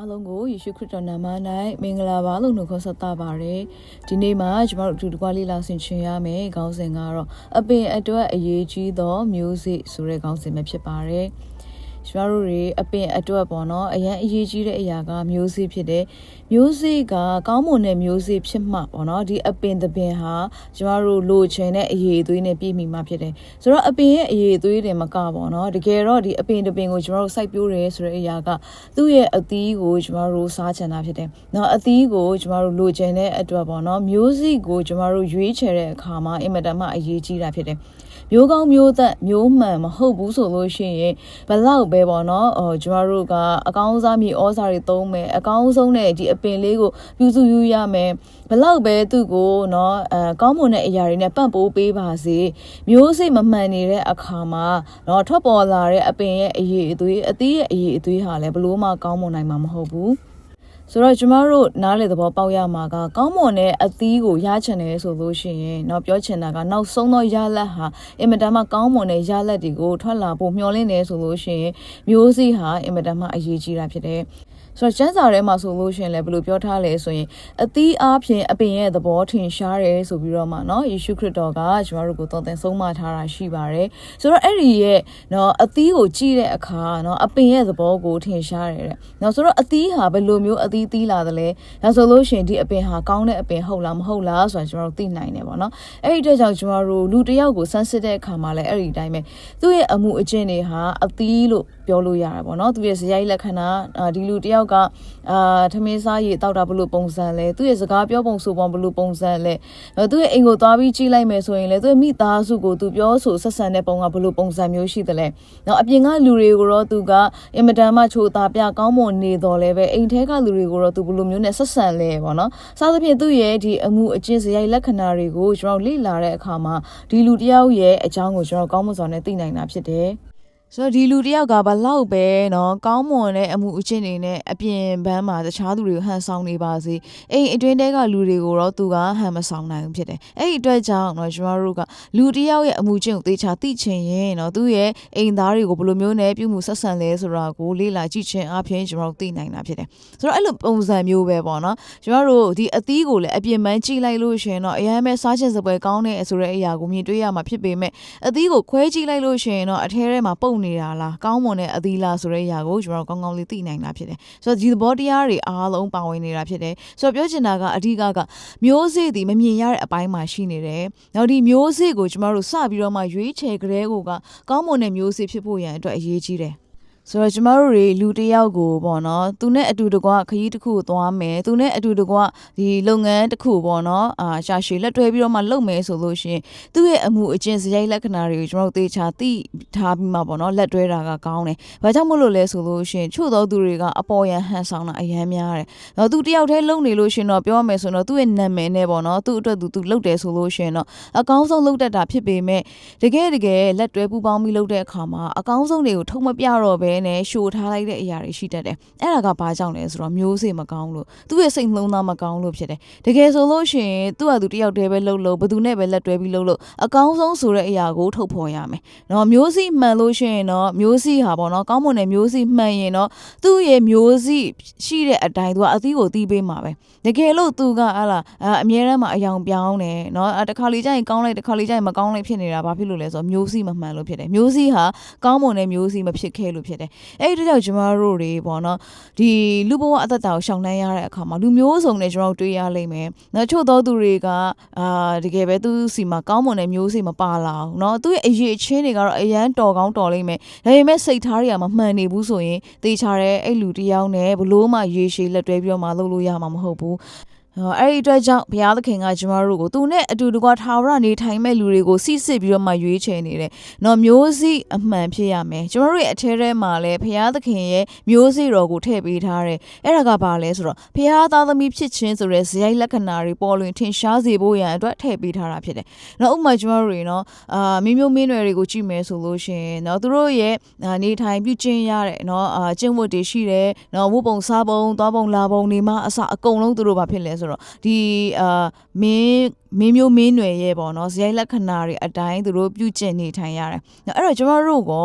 အားလုံးကိုယေရှုခရစ်တော်နာမ၌မင်္ဂလာပါလို့နှုတ်ခွန်းဆက်သပါရယ်ဒီနေ့မှာကျွန်တော်တို့အတူတကွလေးလာဆင်ခြင်ရမယ်ခေါင်းစဉ်ကတော့အပင်အတွက်အရေးကြီးသောမျိုးစေ့ဆိုတဲ့ခေါင်းစဉ်ပဲဖြစ်ပါတယ် ကျမတို့တွေအပင်အတွက်ပေါ့နော်အရန်အရေးကြီးတဲ့အရာကမျိုးစေ့ဖြစ်တယ်မျိုးစေ့ကကောင်းမွန်တဲ့မျိုးစေ့ဖြစ်မှပေါ့နော်ဒီအပင်သပင်ဟာကျမတို့လိုချင်တဲ့အရေးသွေးနဲ့ပြည့်မီမှဖြစ်တယ်ဆိုတော့အပင်ရဲ့အရေးသွေးတင်မကပေါ့နော်တကယ်တော့ဒီအပင်တပင်ကိုကျမတို့စိုက်ပျိုးတယ်ဆိုတဲ့အရာကသူ့ရဲ့အသီးကိုကျမတို့စားချင်တာဖြစ်တယ်နော်အသီးကိုကျမတို့လိုချင်တဲ့အတွက်ပေါ့နော်မျိုးစေ့ကိုကျမတို့ရွေးချယ်တဲ့အခါမှာအင်မတန်မှအရေးကြီးတာဖြစ်တယ် မျိုးကောင်းမျိုးသက်မျိုးမှန်မဟုတ်ဘူးဆိုလို့ရှိရင်ဘလောက်ပဲပေါ့နော်ဟိုကျမတို့ကအကောင်းစားမြေဩဇာတွေသုံးမယ်အကောင်းဆုံးတဲ့ဒီအပင်လေးကိုပြုစုယူရမယ်ဘလောက်ပဲသူ့ကိုနော်အဲကောင်းမွန်တဲ့အရာတွေနဲ့ပံ့ပိုးပေးပါစေမျိုးစိတ်မမှန်နေတဲ့အခါမှာနော်ထွက်ပေါ်လာတဲ့အပင်ရဲ့အရေးအသွေးအသီးရဲ့အရေးအသွေးဟာလည်းဘလို့မှကောင်းမွန်နိုင်မှာမဟုတ်ဘူး ဆိုတော့ကျမတို့နားလေသဘောပေါက်ရမှာကကောင်းမွန်တဲ့အသီးကိုရချင်တယ်ဆိုလို့ရှိရင်တော့ပြောချင်တာကနောက်ဆုံးသောရလတ်ဟာအင်မတန်မှကောင်းမွန်တဲ့ရလတ်တွေကိုထွက်လာဖို့မျှော်လင့်နေဆိုလို့ရှိရင်မျိုးစိဟာအင်မတန်မှအရေးကြီးတာဖြစ်တယ်။ ဆိုတော့ကျန်းစာထဲမှာဆိုလို့ရှိရင်လည်းဘယ်လိုပြောထားလဲဆိုရင်အသီးအားဖြင့်အပင်ရဲ့သဘောထင်ရှားတယ်ဆိုပြီးတော့မှเนาะယေရှုခရစ်တော်ကကျွန်တော်တို့ကိုတော်သင်ဆုံးမထားတာရှိပါတယ်ဆိုတော့အဲ့ဒီရဲ့เนาะအသီးကိုကြည့်တဲ့အခါเนาะအပင်ရဲ့သဘောကိုထင်ရှားတယ်တဲ့เนาะဆိုတော့အသီးဟာဘယ်လိုမျိုးအသီးသီးလာသလဲဒါဆိုလို့ရှိရင်ဒီအပင်ဟာကောင်းတဲ့အပင်ဟုတ်လားမဟုတ်လားဆိုတာကျွန်တော်တို့သိနိုင်တယ်ပေါ့เนาะအဲ့ဒီအတွက်ကြောင့်ကျွန်တော်တို့လူတစ်ယောက်ကိုစမ်းစစ်တဲ့အခါမှာလည်းအဲ့ဒီအတိုင်းပဲသူ့ရဲ့အမှုအကျင့်တွေဟာအသီးလို့ ပြောလို့ရတယ်ပေါ့နော်သူရဲ့ဇယိုက်လက္ခဏာဒီလူတယောက်ကအာထမင်းစားရေတောက်တာဘလို့ပုံစံလဲသူရဲ့စကားပြောပုံဆိုပုံဘလို့ပုံစံလဲသူရဲ့အိမ်ကိုသွားပြီးကြည့်လိုက်မယ်ဆိုရင်လဲသူရဲ့မိသားစုကိုသူပြောဆိုဆက်ဆံတဲ့ပုံကဘလို့ပုံစံမျိုးရှိတယ်လဲနော်အပြင်ကလူတွေကိုတော့သူကအင်မတန်မှချိုးသားပြကောင်းမွန်နေတော်လဲပဲအိမ်ထဲကလူတွေကိုတော့သူဘလို့မျိုးနဲ့ဆက်ဆံလဲပေါ့နော်စသဖြင့်သူရဲ့ဒီအမှုအကျင့်ဇယိုက်လက္ခဏာတွေကိုကျွန်တော်လေ့လာတဲ့အခါမှာဒီလူတယောက်ရဲ့အကြောင်းကိုကျွန်တော်ကောင်းမွန်စွာနဲ့သိနိုင်တာဖြစ်တယ် ဆိုတော့ဒီလူတယောက်ကဘလောက်ပဲเนาะကောင်းမွန်တဲ့အမှုအချင်းတွေနဲ့အပြင်ဘန်းမှာတခြားသူတွေကိုဟန်ဆောင်နေပါစေအိမ်အတွင်းတဲကလူတွေကိုတော့သူကဟန်မဆောင်နိုင်ဘူးဖြစ်တယ်အဲ့ဒီအတွက်ကြောင့်เนาะကျွန်တော်တို့ကလူတယောက်ရဲ့အမှုချင်းကိုသေချာသိချင်ရင်เนาะသူ့ရဲ့အိမ်သားတွေကိုဘယ်လိုမျိုးနဲ့ပြုမှုဆက်ဆံလဲဆိုတာကိုလေ့လာကြည့်ခြင်းအပြင်ကျွန်တော်တို့သိနိုင်တာဖြစ်တယ်ဆိုတော့အဲ့လိုပုံစံမျိုးပဲပေါ့เนาะကျွန်တော်တို့ဒီအသီးကိုလည်းအပြင်ပန်းကြည့်လိုက်လို့ရှင်เนาะအရင်ပဲစားချင်စပွဲကောင်းတဲ့ဆိုတဲ့အရာကိုမြင်တွေ့ရမှာဖြစ်ပေမဲ့အသီးကိုခွဲကြည့်လိုက်လို့ရှင်เนาะအထဲထဲမှာပုံ နေတာလားကောင်းမွန်တဲ့အသီးလားဆိုတဲ့အရာကိုကျွန်တော်ကောင်းကောင်းလေးသိနိုင်တာဖြစ်တယ်ဆိုတော့ဒီသဘောတရားတွေအားလုံးပါဝင်နေတာဖြစ်တယ်ဆိုတော့ပြောချင်တာကအဓိကကမျိုးစေ့ဒီမမြင်ရတဲ့အပိုင်းမှာရှိနေတယ်နောက်ဒီမျိုးစေ့ကိုကျွန်တော်တို့စပြီးတော့မှရွေးချယ်ကြတဲ့ကိုကကောင်းမွန်တဲ့မျိုးစေ့ဖြစ်ဖို့ရန်အတွက်အရေးကြီးတယ် ဆိုတော့ကျမတို့တွေလူတစ်ယောက်ကိုပေါ့နော်သူနဲ့အတူတကွခရီးတစ်ခုကိုသွားမယ်သူနဲ့အတူတကွဒီလုပ်ငန်းတစ်ခုပေါ့နော်အာရှာရှည်လက်တွဲပြီးတော့မှလုပ်မယ်ဆိုလို့ရှိရင်သူ့ရဲ့အမှုအကျင့်စရိုက်လက္ခဏာတွေကိုကျမတို့သေချာသိထားပြီးမှပေါ့နော်လက်တွဲတာကကောင်းတယ်။ဘာကြောင့်မို့လို့လဲဆိုလို့ရှိရင်ချို့သောသူတွေကအပေါ်ယံဟန်ဆောင်တာအယမ်းများတယ်။တော့သူတယောက်တည်းလုပ်နေလို့ရှိရင်တော့ပြောမယ်ဆိုတော့သူ့ရဲ့နာမည်နဲ့ပေါ့နော်သူ့အတွက်သူသူလုပ်တယ်ဆိုလို့ရှိရင်တော့အကောင်းဆုံးလုပ်တတ်တာဖြစ်ပေမဲ့တကယ်တကယ်လက်တွဲပူးပေါင်းပြီးလုပ်တဲ့အခါမှာအကောင်းဆုံးတွေကိုထုံမပြတော့ဘဲနဲ့ရှို့ထားလိုက်တဲ့အရာတွေရှိတတ်တယ်အဲ့ဒါကဘာကြောင့်လဲဆိုတော့မျိုးစေ့မကောင်းလို့သူ့ရဲ့စိတ်နှလုံးသားမကောင်းလို့ဖြစ်တယ်တကယ်ဆိုလို့ရှိရင်သူ့ဟာသူတယောက်တည်းပဲလှုပ်လို့ဘသူနဲ့ပဲလက်တွဲပြီးလှုပ်လို့အကောင်းဆုံးဆိုတဲ့အရာကိုထုတ်ဖော်ရမယ်နော်မျိုးစေ့မှန်လို့ရှိရင်တော့မျိုးစေ့ဟာပေါ့နော်ကောင်းမွန်တဲ့မျိုးစေ့မှန်ရင်တော့သူ့ရဲ့မျိုးစေ့ရှိတဲ့အတိုင်းသူကအသီးကိုတီးပေးမှာပဲတကယ်လို့သူကဟာလာအမြဲတမ်းမှာအယောင်ပြောင်းတယ်နော်တခါလေကျရင်ကောင်းလိုက်တခါလေကျရင်မကောင်းလိုက်ဖြစ်နေတာဘာဖြစ်လို့လဲဆိုတော့မျိုးစေ့မမှန်လို့ဖြစ်တယ်မျိုးစေ့ဟာကောင်းမွန်တဲ့မျိုးစေ့မဖြစ်ခဲ့လို့ဖြစ်တယ်အဲ့ဒီတော့ကျမတို့တွေပေါ့နော်ဒီလူဘဝအသက်တာကိုရှောင်နှမ်းရတဲ့အခါမှာလူမျိုးစုံနဲ့ကျွန်တော်တို့တွေ့ရလိမ့်မယ်။နော်ချို့သောသူတွေကအာတကယ်ပဲသူစီမှာကောင်းမွန်တဲ့မျိုးစေ့မပါလာဘူးเนาะသူရဲ့အရေးချင်းတွေကတော့အရန်တော်ကောင်းတော်လိမ့်မယ်။ဒါပေမဲ့စိတ်ထားတွေကမမှန်နေဘူးဆိုရင်တေချာတဲ့အဲ့လူတယောက်နဲ့ဘလို့မှရေရှည်လက်တွဲပြီးတော့မှလုပ်လို့ရမှာမဟုတ်ဘူး။ အဲ့ဒီအတွက်ကြောင့်ဘုရားသခင်ကကျမတို့ကိုသူနဲ့အတူတကွထာဝရနေထိုင်မဲ့လူတွေကိုစိစစ်ပြီးတော့မှရွေးချယ်နေတယ်။နော်မျိုးစိအမှန်ဖြစ်ရမယ်။ကျမတို့ရဲ့အထဲထဲမှာလည်းဘုရားသခင်ရဲ့မျိုးစိတော်ကိုထည့်ပေးထားတယ်။အဲ့ဒါကဘာလဲဆိုတော့ဘုရားသားသမီးဖြစ်ခြင်းဆိုတဲ့ဇယိုက်လက္ခဏာတွေပေါ်လွင်ထင်ရှားစေဖို့ရန်အတွက်ထည့်ပေးထားတာဖြစ်တယ်။နော်ဥပမာကျမတို့တွေနော်အာမိမျိုးမင်းတွေတွေကိုကြည့်မယ်ဆိုလို့ရှိရင်နော်သူတို့ရဲ့နေထိုင်ပြုကျင့်ရတဲ့နော်အာကျင့်ဝတ်တွေရှိတယ်။နော်ဝတ်ပုံစားပုံသွားပုံလာပုံနေမှအစအကုန်လုံးသူတို့ဘာဖြစ်လဲဆိုတော့ဒီအာမင်းမင်းမျိုးမင်းနွယ်ရဲ့ပေါ့နော်ဇယိုက်လက္ခဏာတွေအတိုင်းသူတို့ပြုကျင့်နေထိုင်ရတယ်။အဲ့တော့ကျမတို့ကဘ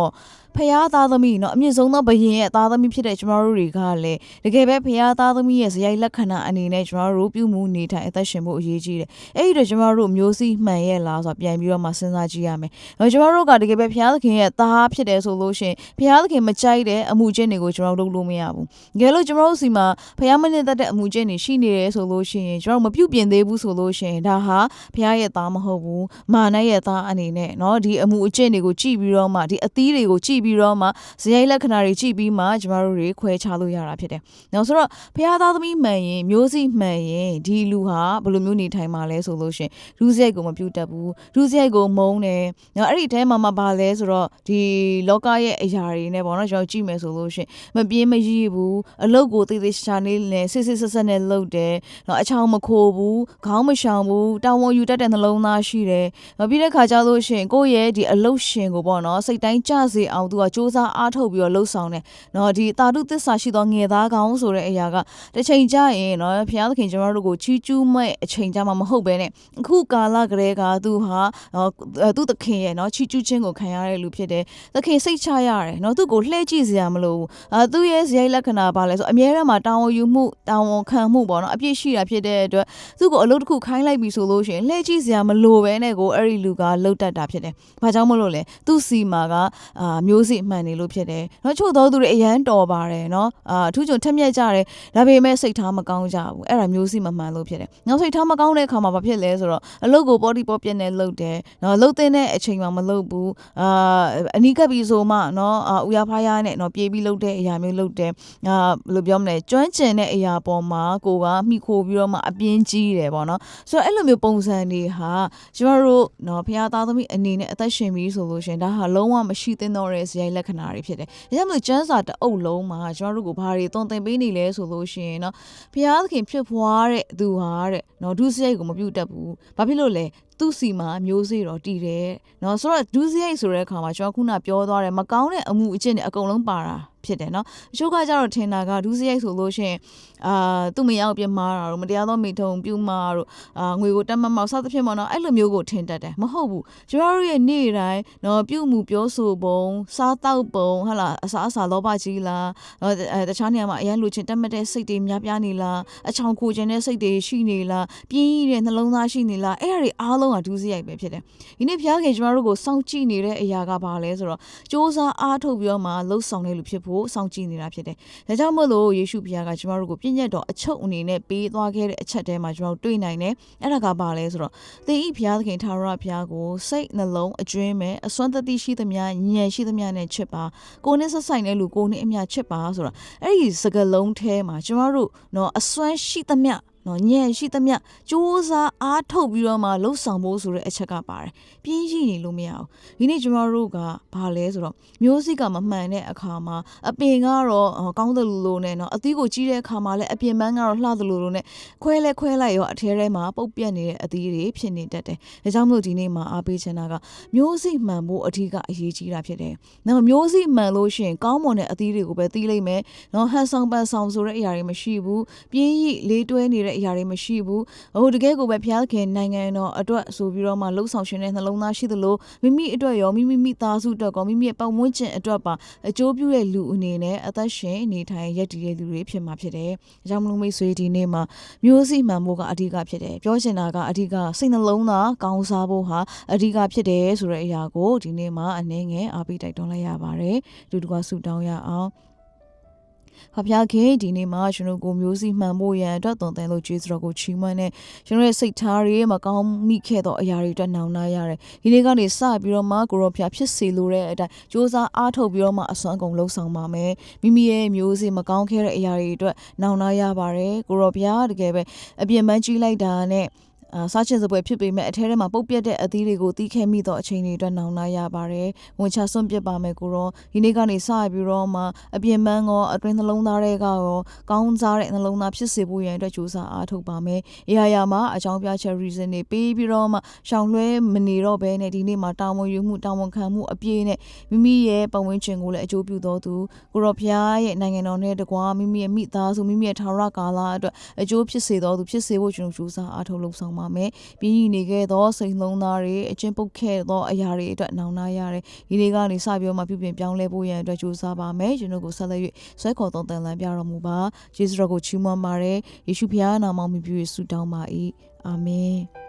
ဖះသားသမီးเนาะအမြင့်ဆုံးသောဘယင်ရဲ့သားသမီးဖြစ်တဲ့ကျမတို့တွေကလည်းတကယ်ပဲဖះသားသမီးရဲ့ဇယိုက်လက္ခဏာအနေနဲ့ကျမတို့ပြုမှုနေထိုင်အသက်ရှင်ဖို့အရေးကြီးတယ်အဲ့ဒီတော့ကျမတို့မျိုးစိမှန်ရဲ့လားဆိုတာပြန်ပြီးတော့မှစဉ်းစားကြည့်ရမယ်။တော့ကျမတို့ကတကယ်ပဲဖះသခင်ရဲ့သားဖြစ်တယ်ဆိုလို့ရှိရင်ဖះသခင်မကြိုက်တဲ့အမှုကျင့်တွေကိုကျမတို့လုပ်လို့မရဘူး။တကယ်လို့ကျမတို့စီမှာဖះမနစ်သက်တဲ့အမှုကျင့်တွေရှိနေတယ်ဆိုလို့ရှိရင်ကျမတို့မပြုတ်ပြင်သေးဘူးဆိုလို့ရှိရင်ဒါဟာဖះရဲ့သားမဟုတ်ဘူး။မာနရဲ့သားအနေနဲ့เนาะဒီအမှုအကျင့်တွေကိုကြည့်ပြီးတော့မှဒီအသီးတွေကိုကြည့် ပြီးတော့မှဇယိုက်လက္ခဏာတွေကြည့်ပြီးမှကျမတို့တွေခွဲခြားလို့ရတာဖြစ်တယ်။နောက်ဆိုတော့ဖះသားသမီးမှန်ရင်မျိုးစိမှန်ရင်ဒီလူဟာဘယ်လိုမျိုးနေထိုင်မှာလဲဆိုလို့ရှိရင်လူစရိုက်ကိုမပြုတ်တတ်ဘူးလူစရိုက်ကိုမုန်းတယ်။နော်အဲ့ဒီတဲမှာမှဘာလဲဆိုတော့ဒီလောကရဲ့အရာတွေနဲ့ပေါ့နော်ကျွန်တော်ကြည့်မယ်ဆိုလို့ရှိရင်မပြေးမရည်ဘူးအလုတ်ကိုတေးသေးရှာနေလဲစစ်စစ်ဆက်ဆက်နဲ့လှုပ်တယ်။နော်အချောင်မခိုဘူးခေါင်းမရှောင်ဘူးတာဝန်ယူတတ်တဲ့နှလုံးသားရှိတယ်။နော်ပြီးတဲ့ခါကျလို့ရှိရင်ကိုယ့်ရဲ့ဒီအလုတ်ရှင်ကိုပေါ့နော်စိတ်တိုင်းကြစေအောင်သူကစူးစမ်းအားထုတ်ပြီးတော့လှုပ်ဆောင်တယ်။နော်ဒီတာတုသစ္စာရှိသောငယ်သားကောင်းဆိုတဲ့အရာကတစ်ချိန်ကြာရင်နော်ဘုရားသခင်ကျွန်တော်တို့ကိုချီးကျူးမဲ့အချိန်ကြာမှမဟုတ်ပဲနဲ့အခုကာလကလေးကသူဟာသူ့သခင်ရဲ့နော်ချီးကျူးခြင်းကိုခံရတဲ့လူဖြစ်တယ်။သခင်စိတ်ချရတယ်နော်သူ့ကိုလှည့်ကြည့်စရာမလိုဘူး။အာသူ့ရဲ့ဇယိုက်လက္ခဏာပါလဲဆိုအမြဲတမ်းမှာတာဝန်ယူမှုတာဝန်ခံမှုပေါ့နော်အပြည့်ရှိတာဖြစ်တဲ့အတွက်သူ့ကိုအလုပ်တစ်ခုခိုင်းလိုက်ပြီဆိုလို့ရှိရင်လှည့်ကြည့်စရာမလိုပဲနဲ့ကိုအဲ့ဒီလူကလှုပ်တတ်တာဖြစ်တယ်။ဘာကြောင့်မလို့လဲသူ့စီမာကအာမျိုးစိမှန်နေလို့ဖြစ်တယ်။နော်ချို့သောသူတွေအရန်တော်ပါတယ်နော်အာအထူးကျွန်ထက်မြက်ကြတယ်ဒါပေမဲ့စိတ်ထားမကောင်းကြဘူးအဲ့ဒါမျိုးစိမမှန်လို့ဖြစ်တယ်။နောက်စိတ်ထားမကောင်းတဲ့အခါမှာဘာဖြစ်လဲဆိုတော့အလုပ်ကို body pop ပြက်နေလှုပ်တယ်နော်လှုပ်တဲ့အချိန်မှာမလှုပ်ဘူးအာအနီးကပ်ပြီးဆိုမှနော်အာဥရဖားရနဲ့နော်ပြေးပြီးလှုပ်တဲ့အရာမျိုးလှုပ်တယ်အာဘယ်လိုပြောမလဲကျွမ်းကျင်တဲ့အရာပေါ်မှာကိုကမိခိုပြီးတော့မှအပြင်းကြီးတယ်ပေါ့နော်ဆိုတော့အဲ့လိုမျိုးပုံစံတွေဟာကျမတို့နော်ဖခင်သားသမီးအနေနဲ့အသက်ရှင်ပြီးဆိုလို့ရှင်ဒါဟာလုံးဝမရှိသင့်တော့တဲ့ဇယိုက်လက္ခဏာတွေဖြစ်တယ်ဒါကြောင့်မလို့ကျမ်းစာတအုပ်လုံးမှာကျမတို့ကိုဘာတွေတုံ့တင်ပေးနေလဲဆိုလို့ရှင်နော်ဖခင်သခင်ဖြစ်ဖွားတဲ့သူဟာတဲ့နော်ဒုစရိုက်ကိုမပြုတ်တတ်ဘူးဘာဖြစ်လို့လဲသူ့စီမှာမျိုးစေ့တော့တည်တယ်เนาะဆိုတော့ဒုစရိုက်ဆိုတဲ့အခါမှာကျွန်တော်ခုနပြောသွားတယ်မကောင်းတဲ့အမှုအကျင့်တွေအကုန်လုံးပါတာဖြစ်တယ်เนาะအချို့ကကြတော့ထင်တာကဒုစရိုက်ဆိုလို့ရှိရင်အာသူ့မရောက်ပြမှားတာတို့မတရားသောမိထုံပြုမှားတို့အာငွေကိုတက်မမောက်စသဖြင့်ပေါ့နော်အဲ့လိုမျိုးကိုထင်တတ်တယ်မဟုတ်ဘူးကျွန်တော်တို့ရဲ့နေ့တိုင်းเนาะပြုမှုပြောဆိုပုံစားတောက်ပုံဟဟလာအစားအစာလောဘကြီးလားအဲတခြားနေရာမှာအရန်လူချင်းတက်မတဲ့စိတ်တွေများပြားနေလားအချောင်ကိုခြင်းတဲ့စိတ်တွေရှိနေလားပြင်းရတဲ့နှလုံးသားရှိနေလားအဲ့ဒါတွေအားလုံး ုံးကဒုစရိုက်ပဲဖြစ်တယ်ဒီနေ့ဘုရားခင်ကျွန်တော်တို့ကိုစောင့်ကြည့်နေတဲ့အရာကဘာလဲဆိုတော့စ조사အားထုတ်ပြီးတော့မှလှုပ်ဆောင်တဲ့လူဖြစ်ဖို့စောင့်ကြည့်နေတာဖြစ်တယ်ဒါကြောင့်မို့လို့ယေရှုဘုရားကကျွန်တော်တို့ကိုပြည့်ညတ်တော်အချုပ်အနေနဲ့ပေးသွားခဲ့တဲ့အချက်တဲမှာကျွန်တော်တို့တွေ့နိုင်တယ်အဲ့ဒါကဘာလဲဆိုတော့သင်ဤဘုရားသခင်ထာဝရဘုရားကိုစိတ်နှလုံးအကျွင်းမဲ့အစွမ်းတတိရှိသမျှဉာဏ်ရှိသမျှနဲ့ချစ်ပါကိုနဲ့ဆက်ဆိုင်တဲ့လူကိုနဲ့အမြချစ်ပါဆိုတော့အဲ့ဒီစကလုံးထဲမှာကျွန်တော်တို့နော်အစွမ်းရှိသမျှ နော်ညံရှိသမျှစူးစားအားထုတ်ပြီးတော့မှလှုပ်ဆောင်ဖို့ဆိုတဲ့အချက်ကပါတယ်ပြင်းရှိနေလို့မရဘူးဒီနေ့ကျွန်တော်တို့ကဘာလဲဆိုတော့မျိုးစိကမမှန်တဲ့အခါမှာအပင်ကတော့ကောင်းတယ်လို့လို့နဲ့နော်အသီးကိုကြီးတဲ့အခါမှာလည်းအပြင်ပန်းကတော့လှတယ်လို့လို့နဲ့ခွဲလဲခွဲလိုက်ရောအထဲထဲမှာပုတ်ပြက်နေတဲ့အသီးတွေဖြစ်နေတတ်တယ်ဒါကြောင့်မို့ဒီနေ့မှာအားပေးချင်တာကမျိုးစိမှန်ဖို့အထူးကအရေးကြီးတာဖြစ်တယ်နော်မျိုးစိမှန်လို့ရှိရင်ကောင်းမွန်တဲ့အသီးတွေကိုပဲသီးလိုက်မယ်နော်ဟန်ဆောင်ပန်ဆောင်ဆိုတဲ့အရာတွေမရှိဘူးပြင်းရိလေးတွဲနေတဲ့အရာတွေမရှိဘူးဟိုတကယ်ကိုပဲဘုရားခင်နိုင်ငံတော်အတွက်ဆိုပြီးတော့မှလှုပ်ဆောင်ရှင်တဲ့နှလုံးသားရှိသလိုမိမိအတွက်ရောမိမိမိသားစုအတွက်ကောမိမိရဲ့ပတ်ဝန်းကျင်အတွက်ပါအကျိုးပြုတဲ့လူအနေနဲ့အသက်ရှင်နေထိုင်ရည်တည်တဲ့လူတွေဖြစ်မှာဖြစ်တယ်။အကြောင်းမလို့မိတ်ဆွေဒီနေ့မှာမျိုးစိမှန်ဖို့ကအဓိကဖြစ်တယ်။ပြောချင်တာကအဓိကစိတ်နှလုံးသားကောင်းစားဖို့ဟာအဓိကဖြစ်တယ်ဆိုတဲ့အရာကိုဒီနေ့မှာအနည်းငယ်အားပေးတိုက်တွန်းလိုက်ရပါတယ်။လူတကွာဆူတောင်းရအောင်။ ဖဖျားခင်ဒီနေ့မှာကျွန်တော်ကိုမျိုးစီမှန်ဖို့ရန်အတွက်သွန်သင်လို့ကျေးဇူးတော်ကိုချီးမွမ်းနေကျွန်တော်ရဲ့စိတ်ထားတွေမကောင်းမိခဲ့သောအရာတွေအတွက်နှောင်နာရတယ်ဒီနေ့ကနေစပြီးတော့မှကိုရောဖျားဖြစ်စေလိုတဲ့အတိုင်းစ조사အားထုတ်ပြီးတော့မှအစွမ်းကုန်လှုပ်ဆောင်ပါမယ်မိမိရဲ့မျိုးစီမကောင်းခဲ့တဲ့အရာတွေအတွက်နှောင်နာရပါတယ်ကိုရောဖျားတကယ်ပဲအပြင်ပန်းကြီးလိုက်တာနဲ့အာ စားချင်စပွဲဖြစ်ပေမဲ့အထဲထဲမှာပုတ်ပြက်တဲ့အသီးတွေကိုတီးခဲမိသောအချိန်တွေအတွက်နောင်နာရပါတယ်။ဝင်ချဆွန့်ပစ်ပါမယ်ကိုရောဒီနေ့ကနေစပြီးတော့မှအပြင်ပန်းကောအတွင်းနှလုံးသားတွေကရောကောင်းစားတဲ့နှလုံးသားဖြစ်စေဖို့ရန်အတွက်ကြိုးစားအားထုတ်ပါမယ်။အရာရာမှာအကြောင်းပြချက် reason တွေပေးပြီးတော့မှရှောင်လွှဲမနေတော့ဘဲနဲ့ဒီနေ့မှာတာဝန်ယူမှုတာဝန်ခံမှုအပြည့်နဲ့မိမိရဲ့ပတ်ဝန်းကျင်ကိုလည်းအကျိုးပြုတော်သူကိုရောဖျားရဲ့နိုင်ငံတော်နဲ့တကွာမိမိရဲ့မိသားစုမိမိရဲ့ထာဝရကာလအတွက်အကျိုးဖြစ်စေတော်သူဖြစ်စေဖို့ကျွန်တော်ကြိုးစားအားထုတ်လုပ်ဆောင်ပါပါမယ်ပြင်းရည်နေခဲ့သောစိတ်လုံးသားတွေအချင်းပုတ်ခဲ့သောအရာတွေအတွက်နောင်နာရတယ်ဒီနေ့ကနေစပြီးတော့မှပြုပြင်ပြောင်းလဲဖို့ရန်အတွက်ကြိုးစားပါမယ်ကျွန်တော်ကိုဆက်လက်၍ဆွဲခေါ်တော်တန်လန်ပြတော်မူပါယေရှုတော်ကိုချီးမွမ်းပါတယ်ယေရှုဖခင်နာမမြည်ပြီးဆုတောင်းပါ၏အာမင်